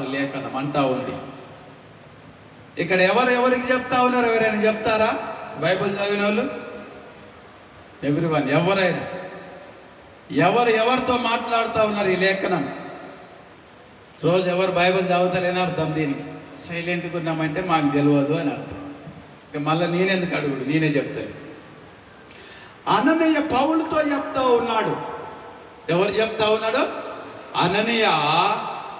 ఉన్నాడు లేఖనం అంటా ఉంది. ఇక్కడ ఎవరు ఎవరికి చెప్తా ఉన్నారు? ఎవరైనా చెప్తారా? బైబిల్ చదివిన వాళ్ళు ఎవ్రీవన్ ఎవరైనా? ఎవరు ఎవరితో మాట్లాడుతూ ఉన్నారు ఈ లేఖనం? రోజు ఎవరు బైబిల్ చదువుతలేని అర్థం దీనికి. సైలెంట్గా ఉన్నామంటే మాకు తెలియదు అని అర్థం. ఇక మళ్ళీ నేనెందుకు అడుగుడు? నేనే చెప్తాను. అననీయ పౌలతో చెప్తా ఉన్నాడు. ఎవరు చెప్తా ఉన్నాడు? అననీయ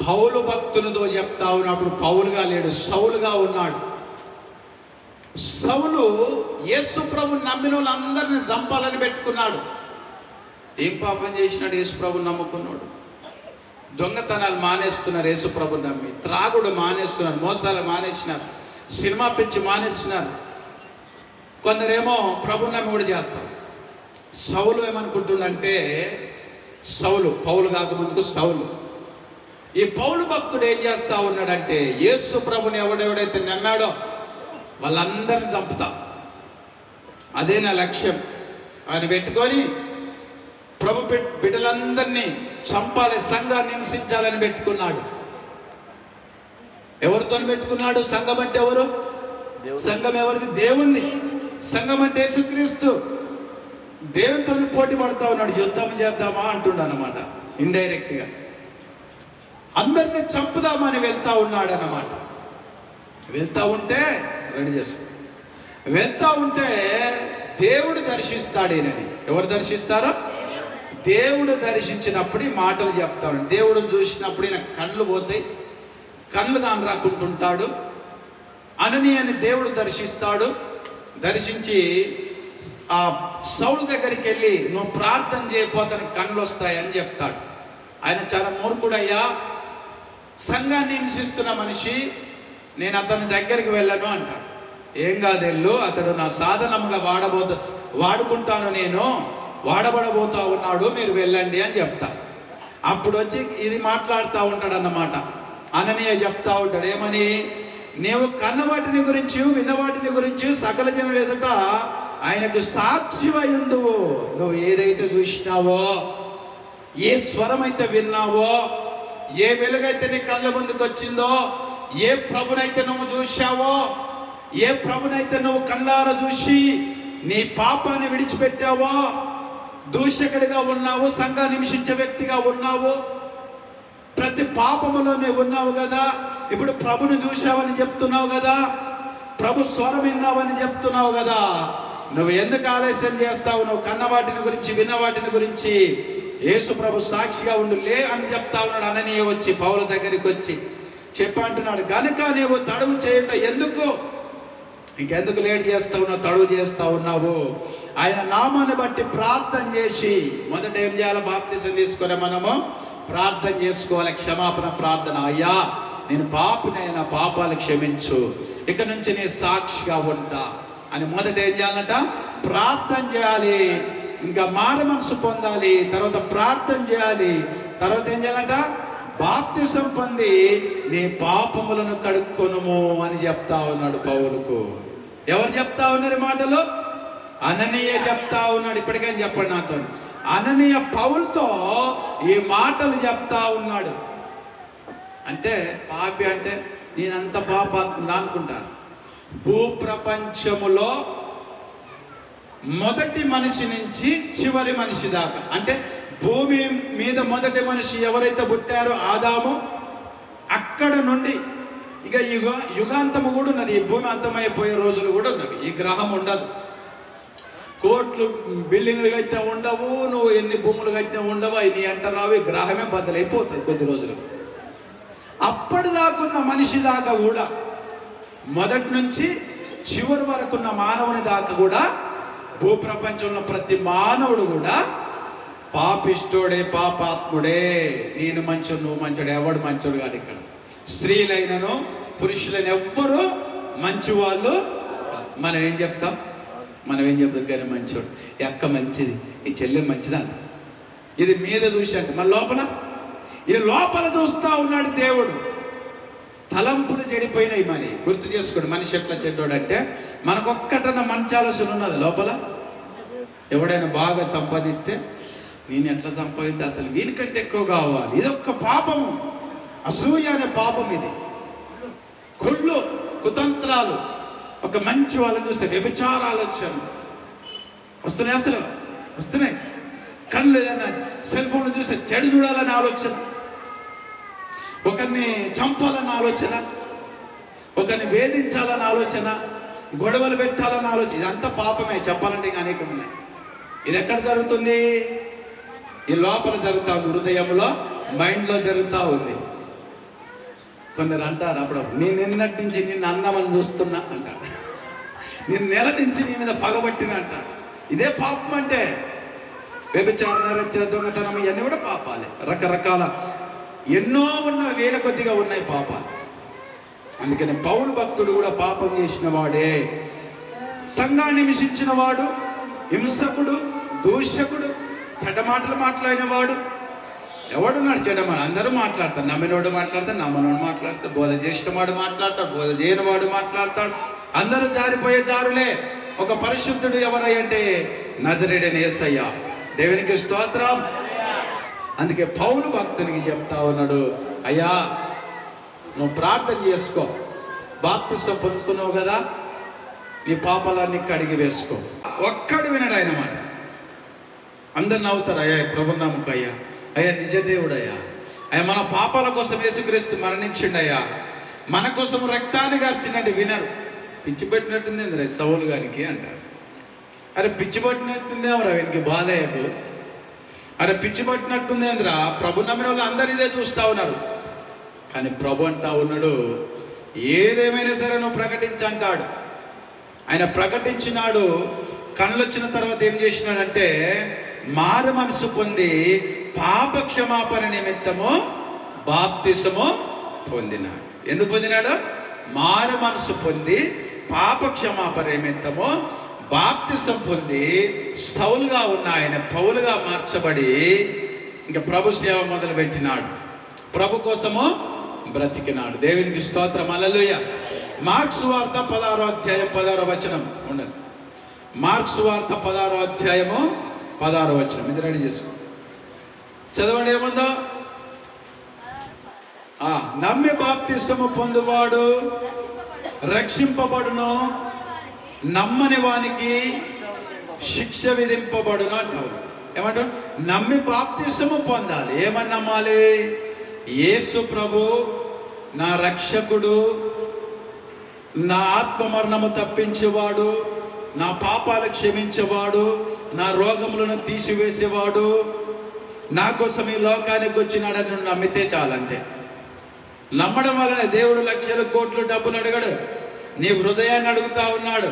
పౌలు భక్తులతో చెప్తా ఉన్నప్పుడు పౌలుగా లేడు సౌలుగా ఉన్నాడు. సౌలు యేసు ప్రభు నమ్మిన వాళ్ళందరిని చంపాలని పెట్టుకున్నాడు. ఏం పాపం చేసినాడు యేసు ప్రభు నమ్ముకున్నాడు? దొంగతనాలు మానేస్తున్నారు యేసు ప్రభు నమ్మి త్రాగుడు మానేస్తున్నారు మోసాలు మానేసినారు సినిమా పిచ్చి మానేసినారు. కొందరేమో ప్రభు నమ్మి కూడా చేస్తారు. సౌలు ఏమనుకుంటుండంటే సౌలు పౌలు కాకముందుకు సౌలు. ఈ పౌలు భక్తుడు ఏం చేస్తా ఉన్నాడంటే యేసు ప్రభుని ఎవడెవడైతే నమ్మాడో వాళ్ళందరిని చంపుతా. అదే నా లక్ష్యం. ఆయన పెట్టుకొని ప్రభు బిడ్- బిడ్డలందరినీ చంపాలి సంఘాన్ని హింసించాలని పెట్టుకున్నాడు. ఎవరితో పెట్టుకున్నాడు? సంఘం అంటే ఎవరు? సంఘం ఎవరిది? దేవుంది సంఘం అంటే యేసుక్రీస్తు. దేవునితో పోటీ పడతా ఉన్నాడు. యుద్ధం చేద్దామా? అంటుండ అనమాట ఇండైరెక్ట్గా అందరిని చంపుదామని వెళ్తా ఉన్నాడు అన్నమాట వెళ్తా ఉంటే రెడీ చేసుకో వెళ్తా ఉంటే దేవుడు దర్శిస్తాడేనని. ఎవరు దర్శిస్తారో? దేవుడు దర్శించినప్పుడు మాటలు చెప్తాడు దేవుడు చూసినప్పుడు ఈయన కళ్ళు పోతాయి. కళ్ళు కాని రాకుంటుంటాడు. అనని అని దేవుడు దర్శిస్తాడు. దర్శించి ఆ సౌలు దగ్గరికి వెళ్ళి నువ్వు ప్రార్థన చేయకపోతే కళ్ళు వస్తాయని చెప్తాడు. ఆయన చాలా మూర్ఖుడయ్యా. సంఘాన్ని హింసిస్తున్న మనిషి నేను అతని దగ్గరికి వెళ్ళను అంటాడు. ఏం కాదు అతడు నా సాధనంగా వాడబోతు వాడుకుంటాను నేను. వాడబడబోతా ఉన్నాడు మీరు వెళ్ళండి అని చెప్తా. అప్పుడు వచ్చి ఇది మాట్లాడుతూ ఉంటాడు అన్నమాట అననీయ చెప్తా ఉంటాడు ఏమని నీవు కన్న వాటిని గురించి విన్నవాటిని గురించి సకల జనులు ఎదుట ఆయనకు సాక్షి నువ్వు ఏదైతే చూసినావో ఏ స్వరమైతే విన్నావో ఏ వెలుగైతే నీ కళ్ళ ముందుకు వచ్చిందో ఏ ప్రభునైతే నువ్వు చూశావో ఏ ప్రభునైతే నువ్వు కళ్ళార చూసి నీ పాపాన్ని విడిచిపెట్టావో దూషకుడిగా ఉన్నావు సంఘ నిమిషించే వ్యక్తిగా ఉన్నావు ప్రతి పాపములోనే ఉన్నావు కదా. ఇప్పుడు ప్రభుని చూశావని చెప్తున్నావు కదా. ప్రభు స్వరం విన్నావని చెప్తున్నావు కదా. నువ్వు ఎందుకు ఆలస్యం చేస్తావు? నువ్వు కన్న వాటిని గురించి విన్న వాటిని గురించి యేసు ప్రభు సాక్షిగా ఉండు లే అని చెప్తా ఉన్నాడు అననీయ వచ్చి పౌల దగ్గరికి వచ్చి చెప్పంటున్నాడు. గనుక నీవు తడువు చేయట ఎందుకు? ఇంకెందుకు లేట్ చేస్తా ఉన్నావు తడువు చేస్తా ఉన్నావు? ఆయన నామాన్ని బట్టి ప్రార్థన చేసి మొదట ఏం చేయాలి? బాప్తిసం తీసుకునే మనము ప్రార్థన చేసుకోవాలి. క్షమాపణ ప్రార్థన. అయ్యా నేను పాపినైనా పాపాలు క్షమించు. ఇక నుంచి నేను సాక్షిగా ఉంటా అని మొదట ఏం చేయాలంట? ప్రార్థన చేయాలి. ఇంకా మార మనసు పొందాలి తర్వాత ప్రార్థన చేయాలి. తర్వాత ఏం చేయాలంట? బాప్తిసం పొంది నీ పాపములను కడుక్కొనుము అని చెప్తా ఉన్నాడు పౌలుకు. ఎవరు చెప్తా ఉన్నారు ఈ మాటలు? అననీయ చెప్తా ఉన్నాడు. ఇప్పటికైనా చెప్పండి నాతో? అననీయ పౌలతో ఈ మాటలు చెప్తా ఉన్నాడు. అంటే పాపి అంటే నేనంత పాపాత్ముడు అనుకుంటాను భూప్రపంచములో మొదటి మనిషి నుంచి చివరి మనిషి దాకా. అంటే భూమి మీద మొదటి మనిషి ఎవరైతే పుట్టారో ఆదాము అక్కడ నుండి ఇక యుగ యుగాంతము కూడా ఉన్నది. ఈ భూమి అంతమైపోయే రోజులు కూడా ఉన్నవి. ఈ గ్రహం ఉండదు. కోట్లు బిల్డింగ్లు కట్టినా ఉండవు నువ్వు ఎన్ని భూములు కట్టినా ఉండవు అవి నీ అంట రావు ఈ గ్రహమే బద్దలైపోతుంది కొద్ది రోజులు. అప్పటిదాకున్న మనిషి దాకా కూడా మొదటి నుంచి చివరి వరకున్న మానవుని దాకా కూడా భూప్రపంచంలో ప్రతి మానవుడు కూడా పాపిష్టోడే పాపాత్ముడే. నేను మంచోడు నువ్వు మంచోడు ఎవడు మంచోడు కాదు ఇక్కడ. స్త్రీలైనను పురుషులైన ఎవ్వరు మంచి వాళ్ళు మనం ఏం చెప్తాం? మనం ఏం చెప్తాం? కానీ మంచోడు. ఎక్క మంచిది ఈ చెల్లె మంచిదంట ఇది మీద చూశాక మన లోపల? ఈ లోపల చూస్తా ఉన్నాడు దేవుడు. తలంపులు చెడిపోయినాయి మరి. గుర్తు చేసుకోండి మనిషి ఎట్లా చెడ్డోడంటే మనకొక్కటన మంచి ఆలోచన ఉన్నది. లోపల? ఎవడైనా బాగా సంపాదిస్తే నేను ఎట్లా సంపాదిస్తే అసలు వీనికంటే ఎక్కువ కావాలి. ఇదొక్క పాపము అసూయ అనే పాపం ఇది. కుళ్ళు కుతంత్రాలు. ఒక మంచి వాళ్ళని చూస్తే వ్యభిచార ఆలోచన వస్తున్నాయి అసలు? వస్తున్నాయి. కళ్ళు ఏదైనా సెల్ ఫోన్ చూస్తే చెడు చూడాలనే ఆలోచన. ఒకరిని చంపాలన్న ఆలోచన. ఒకరిని వేధించాలన్న ఆలోచన. గొడవలు పెట్టాలన్న ఆలోచన. ఇదంతా పాపమే. చెప్పాలంటే ఇంకా అనేకం ఉన్నాయి ఇది ఎక్కడ జరుగుతుంది? ఈ లోపల జరుగుతా ఉంది హృదయంలో మైండ్లో జరుగుతూ ఉంది. కొందరు అంటారు అప్పుడు నేను నిన్నటి నుంచి నిన్ను అందమని చూస్తున్నా అంటాడు నేను నెల నుంచి నీ మీద పగబట్టిన అంటాడు ఇదే పాపం అంటే వ్యభిచారణ దొంగతనం ఇవన్నీ కూడా పాపాలే. రకరకాల ఎన్నో ఉన్న వేల కొద్దిగా ఉన్నాయి పాపాలు. అందుకని పౌరు భక్తుడు కూడా పాపం చేసిన వాడే. సంఘాన్ని హింసించిన వాడు హింసకుడు దూషకుడు చెడ్డ మాటలు మాట్లాడిన వాడు ఎవడున్నాడు చెడ్డ మాట అందరూ మాట్లాడతారు. నమ్మినోడు మాట్లాడతాడు నమ్మనోడు మాట్లాడతాడు. బోధ చేసిన వాడు మాట్లాడతాడు బోధ చేయని వాడు మాట్లాడతాడు. అందరూ జారిపోయే జారులే. ఒక పరిశుద్ధుడు ఎవరయ్యంటే నజరేడని ఏసయ్యా. దేవునికి స్తోత్రం. అందుకే పౌలు భక్తునికి చెప్తా ఉన్నాడు అయ్యా నువ్వు ప్రార్థన చేసుకో. బాప్తిస్వ పొందుతున్నావు కదా. నీ పాపాలన్నీ కడిగి వేసుకో. ఒక్కడు వినడు ఆయన మాట. అందరు నవ్వుతారు అయ్యా ప్రభు నమ్మకు అయ్యా అయ్యా నిజదేవుడు అయ్యా మన పాపాల కోసం యేసుక్రీస్తు మరణించిండయ్యా. మన కోసం రక్తాన్ని గార్చిందంటే వినరు. పిచ్చి పెట్టినట్టుంది ఏందిరా ఈ సౌలు గారికి అంటారు. అరే పిచ్చి పట్టినట్టుందేమరా వీనికి? బాధయ్యకు అరే పిచ్చి పట్టినట్టుందేంద్రా ప్రభు నమ్మిన వాళ్ళు అందరు ఇదే చూస్తూ ఉన్నారు. కానీ ప్రభు అంటా ఉన్నాడు ఏదేమైనా సరే నువ్వు ప్రకటించంటాడు. ఆయన ప్రకటించినాడు కళ్ళు వచ్చిన తర్వాత ఏం చేసినాడంటే మారు మనసు పొంది పాప క్షమాపణ నిమిత్తము బాప్తిసము పొందినాడు. ఎందుకు పొందినాడు? మారు మనసు పొంది పాప క్షమాపణ నిమిత్తము బాప్తిసం పొంది సౌలుగా ఉన్న ఆయన పౌలుగా మార్చబడి ఇంకా ప్రభు సేవ మొదలు పెట్టినాడు ప్రభు కోసము బ్రతికినాడు. దేవునికి స్తోత్రం. అలలుయ మార్క్స్ వార్త పదారో అధ్యాయం పదారో వచనం. ఉండండి. మార్క్స్ వార్త పదారో అధ్యాయము పదహారు వచ్చిన ఇది రెడీ చేసుకో. చదవండి ఏముందో? ఆ, నమ్మి బాప్తిస్తము పొందువాడు రక్షింపబడును నమ్మని వానికి శిక్ష విధింపబడును అంటారు. ఏమంటారు? నమ్మి బాప్తిస్తము పొందాలి. ఏమని నమ్మాలి? యేసు ప్రభు నా రక్షకుడు నా ఆత్మ మరణము తప్పించేవాడు నా పాపాలు క్షమించేవాడు నా రోగములను తీసివేసేవాడు. నా కోసం ఈ లోకానికి వచ్చినాడని నమ్మితే చాలంతే. నమ్మడం వలన దేవుడు లక్షల కోట్లు డబ్బులు అడగడు. నీ హృదయాన్ని అడుగుతా ఉన్నాడు.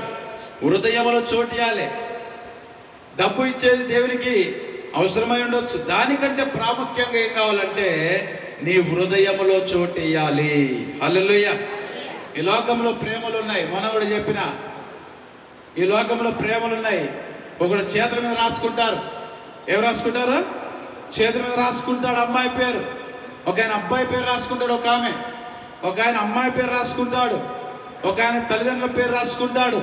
హృదయంలో చోటియాలే డబ్బు ఇచ్చేది దేవునికి అవసరమై ఉండొచ్చు. దానికంటే ప్రాముఖ్యంగా ఏం కావాలంటే నీ హృదయములో చోటు ఇయ్యాలి. హల్లెలూయా. ఈ లోకంలో ప్రేమలు ఉన్నాయి. మనవడు చెప్పిన ఈ లోకంలో ప్రేమలు ఉన్నాయి. ఒకడు చేతుల మీద రాసుకుంటారు. ఏం రాసుకుంటారు? చేతుల మీద రాసుకుంటాడు అమ్మాయి పేరు. ఒక ఆయన అబ్బాయి పేరు రాసుకుంటాడు ఒక ఆమె. ఒక ఆయన అమ్మాయి పేరు రాసుకుంటాడు. ఒక ఆయన తల్లిదండ్రుల పేరు రాసుకుంటాడు.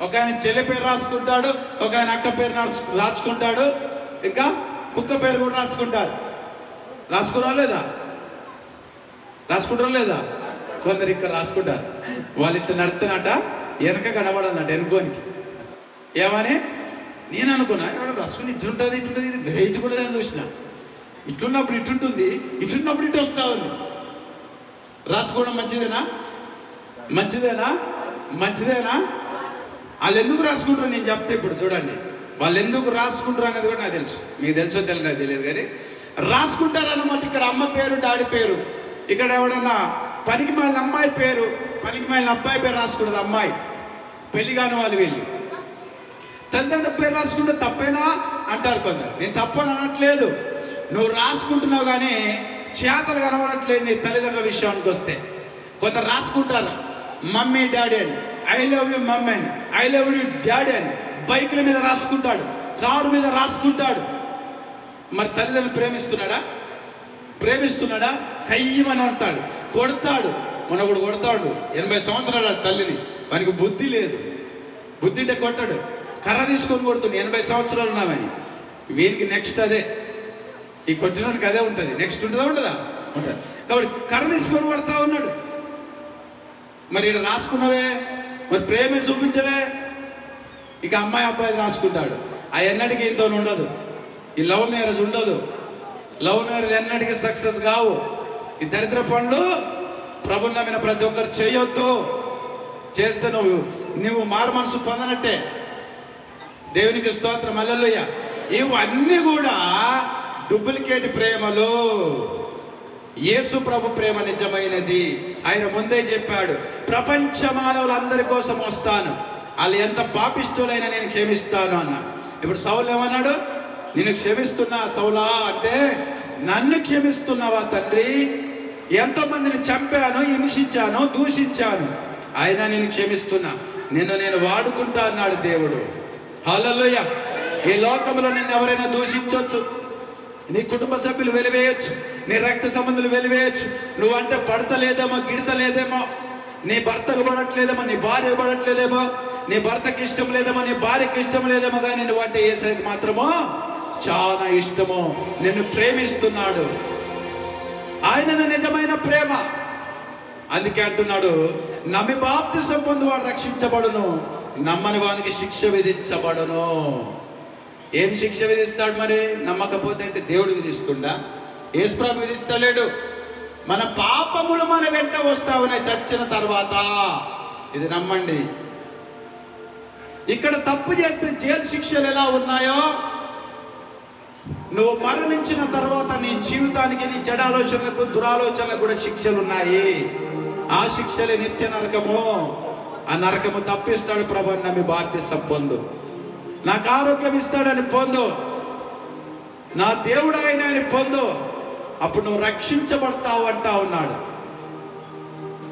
ఒక ఆయన చెల్లి పేరు రాసుకుంటాడు. ఒక ఆయన అక్క పేరు రాసుకుంటాడు. ఇంకా కుక్క పేరు కూడా రాసుకుంటాడు. రాసుకురా లేదా? రాసుకుంటారా లేదా? కొందరు ఇక్కడ రాసుకుంటారు. వాళ్ళు ఇట్లా నడుతున్నట వెనక కనబడాలంట వెనుకోనికి ఏమని? నేను అనుకున్నా ఎవడో రాసుకుని ఇట్లుంటుంది ఇట్లుంటుంది ఇది వెరైటీ కూడా అని చూసిన. ఇట్లున్నప్పుడు ఇట్లుంటుంది ఇట్లున్నప్పుడు ఇటు వస్తా ఉంది. రాసుకోవడం మంచిదేనా? మంచిదేనా? మంచిదేనా? వాళ్ళు ఎందుకు రాసుకుంటారు నేను చెప్తే ఇప్పుడు చూడండి. వాళ్ళు ఎందుకు రాసుకుంటారు అనేది కూడా నాకు తెలుసు. మీకు తెలుసో తెలియదు నాకు తెలియదు కానీ రాసుకుంటారు అనమాట ఇక్కడ అమ్మ పేరు డాడీ పేరు. ఇక్కడ ఎవడన్నా పనికి మాలిన అమ్మాయి పేరు పనికి మాలిన అబ్బాయి పేరు రాసుకుంటుంది అమ్మాయి. పెళ్ళి కాని వాళ్ళు వీళ్ళు. తల్లిదండ్రుల పేరు రాసుకుంటే తప్పేనా? అంటారు కొందరు. నేను తప్పని అనట్లేదు. నువ్వు రాసుకుంటున్నావు కానీ చేతలు కనబడట్లేదు నీ తల్లిదండ్రుల విషయానికి వస్తే. కొందరు రాసుకుంటారు. మమ్మీ డాడీ అని. ఐ లవ్ యూ మమ్మీ అని. ఐ లవ్ యూ డాడీ అని. బైకుల మీద రాసుకుంటాడు. కారు మీద రాసుకుంటాడు. మరి తల్లిదండ్రులు ప్రేమిస్తున్నాడా? ప్రేమిస్తున్నాడా? కయ్యమని అడతాడు కొడతాడు. మనకుడు కొడతాడు. ఎనభై సంవత్సరాల తల్లిని. వానికి బుద్ధి లేదు. బుద్ధి అంటే కొట్టాడు. కర్ర తీసుకొని కొడుతుంది ఎనభై సంవత్సరాలు ఉన్నామని వీనికి నెక్స్ట్ అదే. ఈ కొట్టినానికి అదే ఉంటుంది. నెక్స్ట్ ఉంటుందా ఉండదా? ఉంటుంది. కాబట్టి కర్ర తీసుకొని పడతా ఉన్నాడు. మరి ఇక్కడ రాసుకున్నవే? మరి ప్రేమే చూపించవే? ఇక అమ్మాయి అబ్బాయి రాసుకుంటాడు. ఆ ఎన్నటికీ ఇంతో ఉండదు. ఈ లవ్ మ్యారేజ్ ఉండదు. లవ్ మ్యారేజ్ ఎన్నటికీ సక్సెస్ కావు. ఈ దరిద్ర పనులు ప్రభు నమ్మిన ప్రతి ఒక్కరు చేయొద్దు. చేస్తే నువ్వు నువ్వు మారు మనసు పొందనట్టే. దేవునికి స్తోత్రం అల్లెలుయ్య ఇవన్నీ కూడా డూప్లికేట్ ప్రేమలు. యేసు ప్రభు ప్రేమ నిజమైనది. ఆయన ముందే చెప్పాడు ప్రపంచ మానవులందరి కోసం వస్తాను. వాళ్ళు ఎంత పాపిస్తులైనా నేను క్షమిస్తాను అన్న. ఇప్పుడు సౌలు ఏమన్నాడు? నేను క్షమిస్తున్నా సౌలా అంటే నన్ను క్షమిస్తున్నావా తండ్రి? ఎంతో మందిని చంపాను హింసించాను దూషించాను. ఆయన నేను క్షమిస్తున్నా. నిన్ను నేను వాడుకుంటా అన్నాడు దేవుడు. హలలోయ ఈ లోకంలో నిన్ను ఎవరైనా దూషించవచ్చు నీ కుటుంబ సభ్యులు వెలివేయచ్చు. నీ రక్త సంబంధులు వెలివేయచ్చు. నువ్వంటే పడతలేదేమో గిడతలేదేమో. నీ భర్తకు పడట్లేదేమో నీ భార్య పడట్లేదేమో. నీ భర్తకి ఇష్టం లేదేమో నీ భార్యకి ఇష్టం లేదేమో కానీ నువ్వు అంటే ఏసైకి మాత్రమో? చాలా ఇష్టము. నిన్ను ప్రేమిస్తున్నాడు. ఆయన నిజమైన ప్రేమ. అందుకే అంటున్నాడు నమ్మి బాప్తిసం పొందువాడు రక్షించబడును నమ్మని వానికి శిక్ష విధించబడును. ఏం శిక్ష విధిస్తాడు మరి? నమ్మకపోతే అంటే దేవుడు విధిస్తుండా? ఏసుప్రభు విధిస్తలేడు. మన పాపములు మన వెంట వస్తావునే ఉన్నాయి చచ్చిన తర్వాత ఇది నమ్మండి. ఇక్కడ తప్పు చేస్తే జైలు శిక్షలు ఎలా ఉన్నాయో నువ్వు మరణించిన తర్వాత నీ జీవితానికి నీ చెడాలోచనలకు దురాలోచనలకు కూడా శిక్షలు ఉన్నాయి ఆ శిక్షలే నిత్య నరకము. ఆ నరకము తప్పిస్తాడు ప్రభు అని నమ్మి బాధ్యత పొందు. నాకు ఆరోగ్యం ఇస్తాడని పొందు. నా దేవుడు ఆయన అని పొందు. అప్పుడు నువ్వు రక్షించబడతావు అంటా ఉన్నాడు.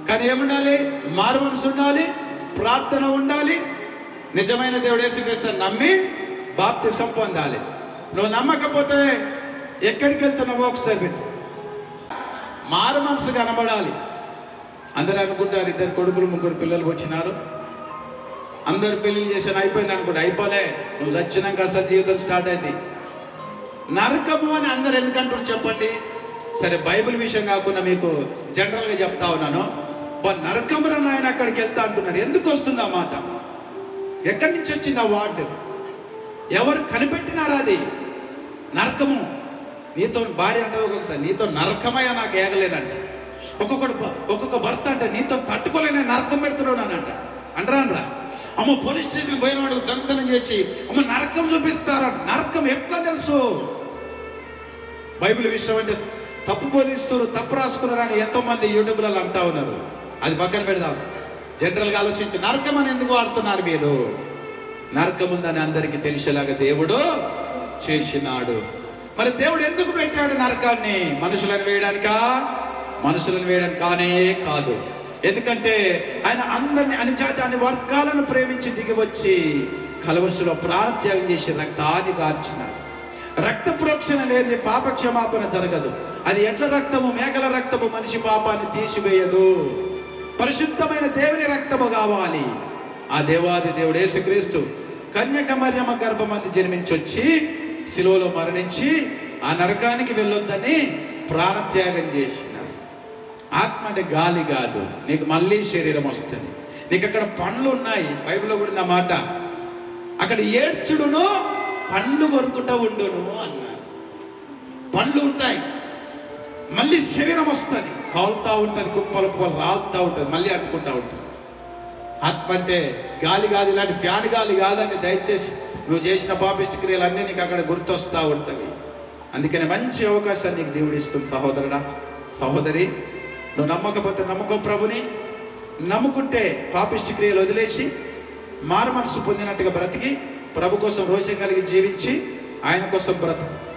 కానీ ఏముండాలి? మారు మనసు ఉండాలి ప్రార్థన ఉండాలి. నిజమైన దేవుడు యేసుక్రీస్తు నమ్మి బాప్తి పొందాలి. నువ్వు నమ్మకపోతే ఎక్కడికి వెళ్తున్నావో ఒకసారి పెట్టు. మారు మనసు కనబడాలి. అందరూ అనుకుంటారు ఇద్దరు కొడుకులు ముగ్గురు పిల్లలు వచ్చినారు. అందరు పెళ్ళి చేసాను అయిపోయింది అనుకుంటా. అయిపోలే. నువ్వు చచ్చినాక అసలు జీవితం స్టార్ట్ అయింది. నరకము అని అందరు ఎందుకంటారు చెప్పండి? సరే బైబిల్ విషయం కాకుండా మీకు జనరల్గా చెప్తా ఉన్నాను. నరకమురా నాయన అక్కడికి వెళ్తా అంటున్నారు. ఎందుకు వస్తుంది ఆ మాట? ఎక్కడి నుంచి వచ్చింది ఆ వార్డు ఎవరు కనిపెట్టినారా అది? నరకము. నీతో భార్య అంటే ఒక్కొక్కసారి నీతో నరకమయ్యా నాకు ఏగలేనంట ఒక్కొక్కడు ఒక్కొక్క భర్త అంటే నీతో తట్టుకోలేని నరకం పెడుతున్నాడు అని అంట. అంటారా అనరా అమ్మ పోలీస్ స్టేషన్ పోయిన వాడు దొంగతనం చేసి అమ్మ నరకం చూపిస్తారా? నరకం ఎట్లా తెలుసు? బైబిల్ విషయం అంటే తప్పు బోధిస్తారు తప్పు రాసుకున్నారు అని యూట్యూబ్లలో అంటా ఉన్నారు. అది పక్కన పెడదాం. జనరల్గా ఆలోచించి నరకం అని ఎందుకు వాడుతున్నారు మీరు? నరకముందని అందరికీ తెలిసేలాగా దేవుడు చేసినాడు. మరి దేవుడు ఎందుకు పెట్టాడు నరకాన్ని? మనుషులను వేయడానికా? మనుషులను వేయడానికి కానే కాదు. ఎందుకంటే ఆయన అందరిని అనిజాతి అన్ని వర్గాలను ప్రేమించి దిగివచ్చి కలవసులో ప్రాణత్యాగం చేసి రక్తాన్ని దార్చినాడు రక్త ప్రోక్షణ లేని పాప క్షమాపణ జరగదు. అది ఎడ్ల రక్తము మేకల రక్తము మనిషి పాపాన్ని తీసివేయదు. పరిశుద్ధమైన దేవుని రక్తము కావాలి. ఆ దేవాది దేవుడు యేసుక్రీస్తు కన్యకమర్యమ గర్భమంది జన్మించొచ్చి శిలువలో మరణించి ఆ నరకానికి వెళ్ళొద్దని ప్రాణత్యాగం చేసినాడు ఆత్మ అంటే గాలి కాదు నీకు మళ్ళీ శరీరం వస్తుంది. నీకు అక్కడ పండ్లు ఉన్నాయి బైబిల్లో కూడా ఉంది మాట అక్కడ ఏడ్చుడును పండ్లు కొరుకుట ఉండును అన్నారు. పండ్లు ఉంటాయి మళ్ళీ శరీరం వస్తుంది. కాలుతా ఉంటుంది కుప్పలు కుప్పలు రాలుతూ ఉంటుంది మళ్ళీ అట్టుకుంటా ఉంటుంది. ఆత్మ అంటే గాలి కాదు ఇలాంటి ఫ్యాన్ గాలి కాదండి దయచేసి నువ్వు చేసిన పాపిష్టి క్రియలన్నీ నీకు అక్కడ గుర్తొస్తూ ఉంటుంది అందుకని మంచి అవకాశాన్ని నీకు దేవుడు ఇస్తుంది సహోదరుడా. సహోదరి నువ్వు నమ్మకపోతే నమ్మకం ప్రభుని. నమ్ముకుంటే పాపిష్టి క్రియలు వదిలేసి మారు మనసు పొందినట్టుగా బ్రతికి ప్రభు కోసం రోషం కలిగి జీవించి ఆయన కోసం బ్రతుకు.